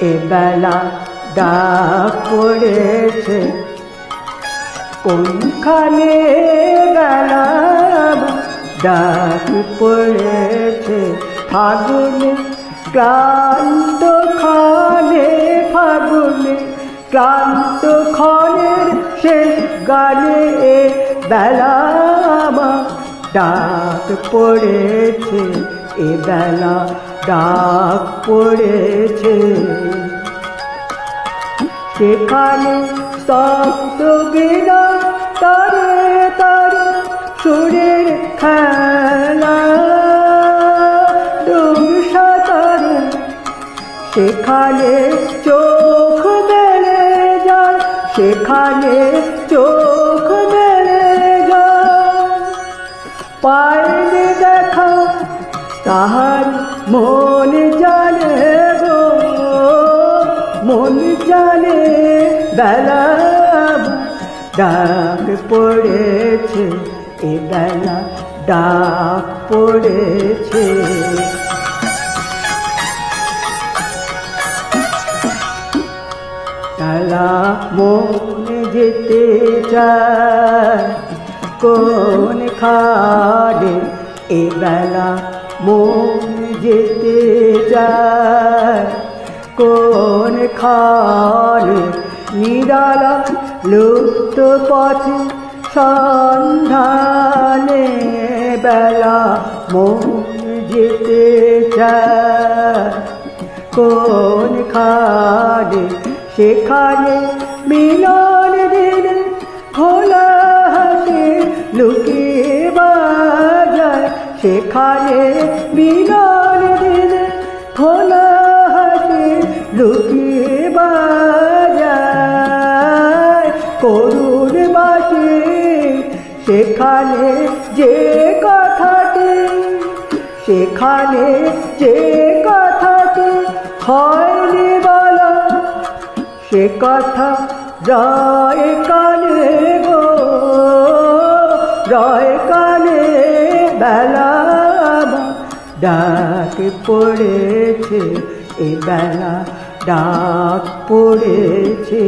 এ বেলা ডাক পড়েছে, কোনখানে বেলা ডাক পড়েছে? ফাগুনে ক্লান্ত খানে ফাগুনে ক্লান্ত খনের শেষ গানে বেলা ডাক পড়েছে। এ বেলা ডাক পড়েছে। সেখানে স্তব্ধ গিলা তারে তারে সুরের খেলা। ডুব সাঁতারে সেখানে চোখ মেলে যায়, সেখানে চোখ মেলে যায়। দেখা তাহার মন জানে গো, মন জানে বেলা ডাক পড়েছে, এ বেলা ডাক পড়েছে। বেলা মন যেতে চায়, কোন খাড়ে এ বেলা মন যেতে যায় কোন খাড়ে নিরালা লুপ্ত পথে সন্ধানে বেলা মন যেতে চায়। কোন খাড়ে সেখানে মিলন দিনে, খোলা হাসে বাজায় সেখানে মিলন দিনে খোলা হাসে লুকিয়ে বাজায়। বাসে সেখানে যে কথাটি, সেখানে যে কথাটি হয়নি বলা, সে কথা রয় কানে গো, রয় কানে বেলা ডাক পড়েছে এ বেলা ডাক পড়েছে।